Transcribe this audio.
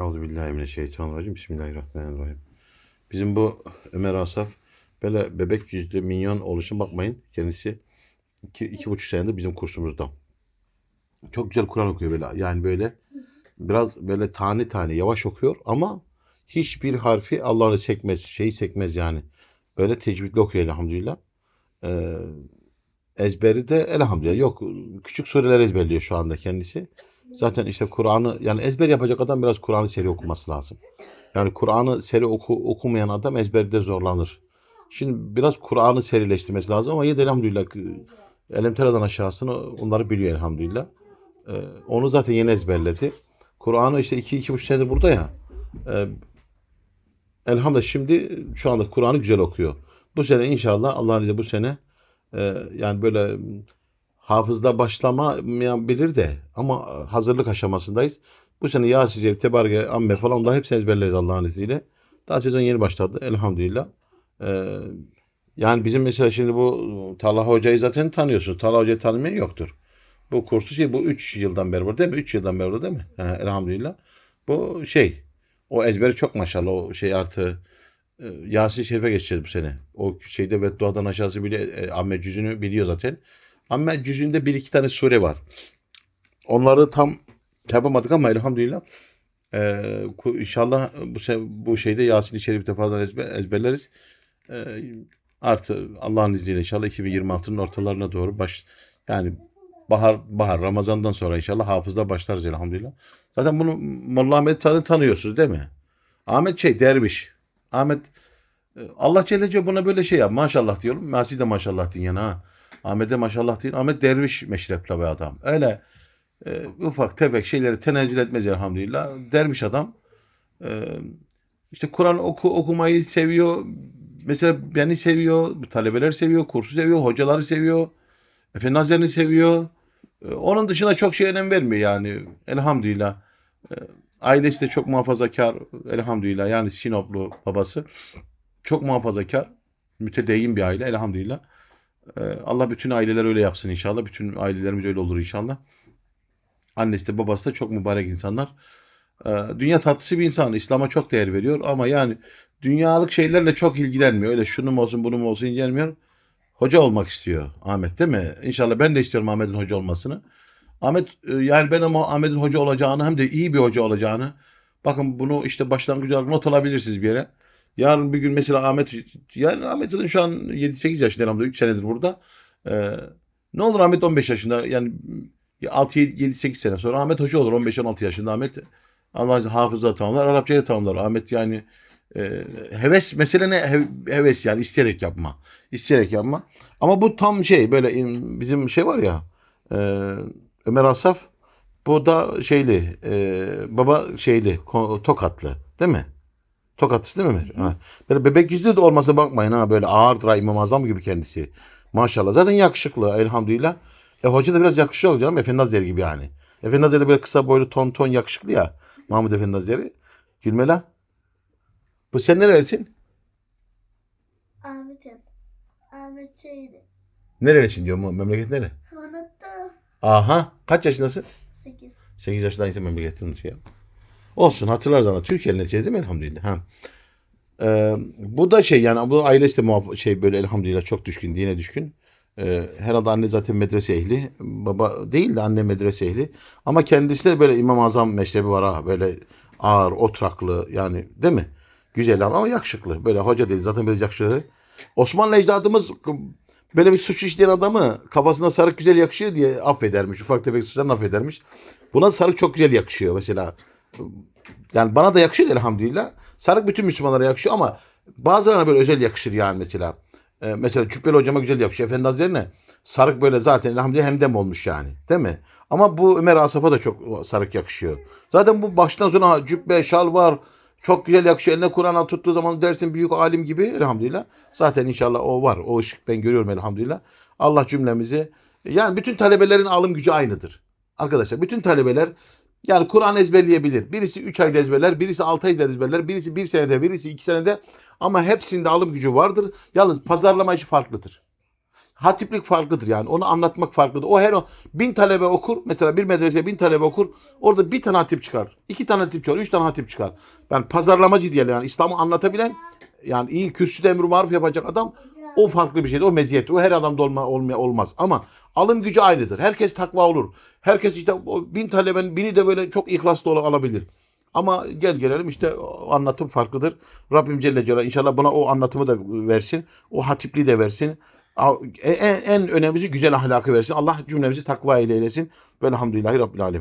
Euzubillahimineşşeytanirracim. Bismillahirrahmanirrahim. Bizim bu Ömer Asaf böyle bebek yüzlü minyon oluşuna bakmayın. Kendisi iki, iki buçuk senedir bizim kursumuzda. Çok güzel Kur'an okuyor böyle. Yani böyle biraz böyle tane tane yavaş okuyor ama hiçbir harfi Allah'ını sekmez. Şeyi sekmez yani. Böyle tecvidli okuyor elhamdülillah. Ee, ezberi de elhamdülillah. Yok küçük sureler ezberliyor şu anda kendisi. Zaten işte Kur'an'ı yani ezber yapacak adam biraz Kur'an'ı seri okuması lazım. Yani Kur'an'ı seri oku, okumayan adam ezberde zorlanır. Şimdi biraz Kur'an'ı serileştirmesi lazım ama yine de elhamdülillah Elemtera'dan aşağısını onları biliyor elhamdülillah. Ee, onu zaten yeni ezberledi. Kur'an'ı işte iki, iki buçuk senedir burada ya. Ee, elhamdülillah şimdi şu anda Kur'an'ı güzel okuyor. Bu sene inşallah Allah'ın izniyle bu sene e, yani böyle hafızda başlamayabilir de ama hazırlık aşamasındayız. Bu sene Yasin Şerif, Tebareke, Amme falan onları hepsini ezberleriz Allah'ın izniyle. Daha sezon yeni başladı elhamdülillah. Ee, yani bizim mesela şimdi bu Talha Hoca'yı zaten tanıyorsunuz. Talha Hoca'yı tanımayan yoktur. Bu kursu şey bu 3 yıldan beri burada değil mi? 3 yıldan beri burada değil mi? Ha, elhamdülillah. Bu şey o ezberi çok maşallah o şey artı e, Yasin Şerif'e geçeceğiz bu sene. O şeyde ve duadan aşağısı bile e, amme cüzünü biliyor zaten. Amme cüzünde bir iki tane sure var. Onları tam yapamadık ama elhamdülillah e, inşallah bu bu şeyde Yasin-i Şerif'te fazla ezber, ezberleriz. E, artı Allah'ın izniyle inşallah 2026'nın ortalarına doğru baş yani bahar bahar Ramazan'dan sonra inşallah hafızda başlarız elhamdülillah. Zaten bunu Molla Ahmet zaten tanıyorsunuz değil mi? Ahmet şey derviş. Ahmet e, Allah Celle buna böyle şey yap. Maşallah diyorum. Siz de maşallah deyin yani ha. Ahmet'e maşallah deyin. Ahmet derviş meşrepli bir adam. Öyle e, ufak tefek şeyleri tenezzül etmez elhamdülillah. Derviş adam. E, işte Kur'an oku, okumayı seviyor. Mesela beni seviyor. Talebeler seviyor. Kursu seviyor. Hocaları seviyor. Efendi Hazretleri'ni seviyor. E, onun dışında çok şey önem vermiyor yani. Elhamdülillah. E, ailesi de çok muhafazakar. Elhamdülillah. Yani Sinoplu babası. Çok muhafazakar. Mütedeyyin bir aile. Elhamdülillah. E, Allah bütün aileler öyle yapsın inşallah. Bütün ailelerimiz öyle olur inşallah. Annesi de babası da çok mübarek insanlar. Ee, dünya tatlısı bir insan. İslam'a çok değer veriyor ama yani dünyalık şeylerle çok ilgilenmiyor. Öyle şunu mu olsun bunu mu olsun ilgilenmiyor. Hoca olmak istiyor Ahmet değil mi? İnşallah ben de istiyorum Ahmet'in hoca olmasını. Ahmet e, yani ben ama Ahmet'in hoca olacağını hem de iyi bir hoca olacağını bakın bunu işte başlangıç olarak not alabilirsiniz bir yere. Yarın bir gün mesela Ahmet yani Ahmet zaten şu an 7-8 yaşında elhamdülillah 3 senedir burada. Ee, ne olur Ahmet 15 yaşında yani 6-7-8 sene sonra Ahmet Hoca olur. 15-16 yaşında Ahmet Allah hafıza tamamlar. Arapçayı tamamlar. Ahmet yani e, heves mesele ne Hev- heves yani isteyerek yapma. İsteyerek yapma. Ama bu tam şey böyle bizim şey var ya e, Ömer Asaf bu da şeyli e, baba şeyli tokatlı değil mi? Tokatlısı değil mi? Ha. Böyle bebek yüzlü de olmasa bakmayın ha böyle ağır dıra İmam Azam gibi kendisi. Maşallah. Zaten yakışıklı elhamdülillah. E hoca da biraz yakışıklı olacak ama Efendi Hazretleri gibi yani. Efendi Hazretleri böyle kısa boylu ton ton yakışıklı ya. Mahmud Efendi Hazretleri. Gülmela. Bu sen nerelisin? Ahmet'im. Ahmet şeydi. Nerelisin diyor mu? Memleket nere? Unuttum. Aha. Kaç yaşındasın? 8. 8 yaşındaysa memleketin şey. Olsun hatırlarız ama Türkiye'nin neticesi değil mi elhamdülillah. Ha. Ee, bu da şey yani bu ailesi de muhaf- şey böyle elhamdülillah çok düşkün, dine düşkün. Ee, herhalde anne zaten medrese ehli. Baba değil de anne medrese ehli. Ama kendisi de böyle İmam-ı Azam meşrebi var ha. Böyle ağır, oturaklı yani değil mi? Güzel ama yakışıklı. Böyle hoca değil zaten böyle yakışıklı. Osmanlı ecdadımız böyle bir suç işleyen adamı kafasına sarık güzel yakışıyor diye affedermiş. Ufak tefek suçlarını affedermiş. Buna sarık çok güzel yakışıyor mesela. Yani bana da yakışıyor elhamdülillah. Sarık bütün Müslümanlara yakışıyor ama bazılarına böyle özel yakışır yani mesela. Ee, mesela Cübbeli hocama güzel yakışıyor. Efendi Hazretleri'ne sarık böyle zaten elhamdülillah hemdem olmuş yani. Değil mi? Ama bu Ömer Asaf'a da çok sarık yakışıyor. Zaten bu baştan sona cübbe, şal var. Çok güzel yakışıyor. Eline Kur'an al tuttuğu zaman dersin büyük alim gibi elhamdülillah. Zaten inşallah o var. O ışık ben görüyorum elhamdülillah. Allah cümlemizi yani bütün talebelerin alım gücü aynıdır. Arkadaşlar bütün talebeler yani Kur'an ezberleyebilir. Birisi 3 ayda ezberler, birisi 6 ayda ezberler, birisi 1 senede, birisi 2 senede ama hepsinde alım gücü vardır. Yalnız pazarlama işi farklıdır. Hatiplik farklıdır yani. Onu anlatmak farklıdır. O her o bin talebe okur. Mesela bir medrese bin talebe okur. Orada bir tane hatip çıkar. iki tane hatip çıkar. Üç tane hatip çıkar. Yani pazarlamacı diyelim yani. İslam'ı anlatabilen yani iyi kürsüde emri maruf yapacak adam o farklı bir şeydir. O meziyet. O her adamda olma, olmaya olmaz. Ama alım gücü aynıdır. Herkes takva olur. Herkes işte bin talebenin bini de böyle çok ihlaslı ol- alabilir. Ama gel gelelim işte anlatım farklıdır. Rabbim Celle Celaluhu inşallah buna o anlatımı da versin. O hatipliği de versin. A- En, en önemlisi güzel ahlakı versin. Allah cümlemizi takva ile eylesin. Velhamdülillahi Rabbil Alemin.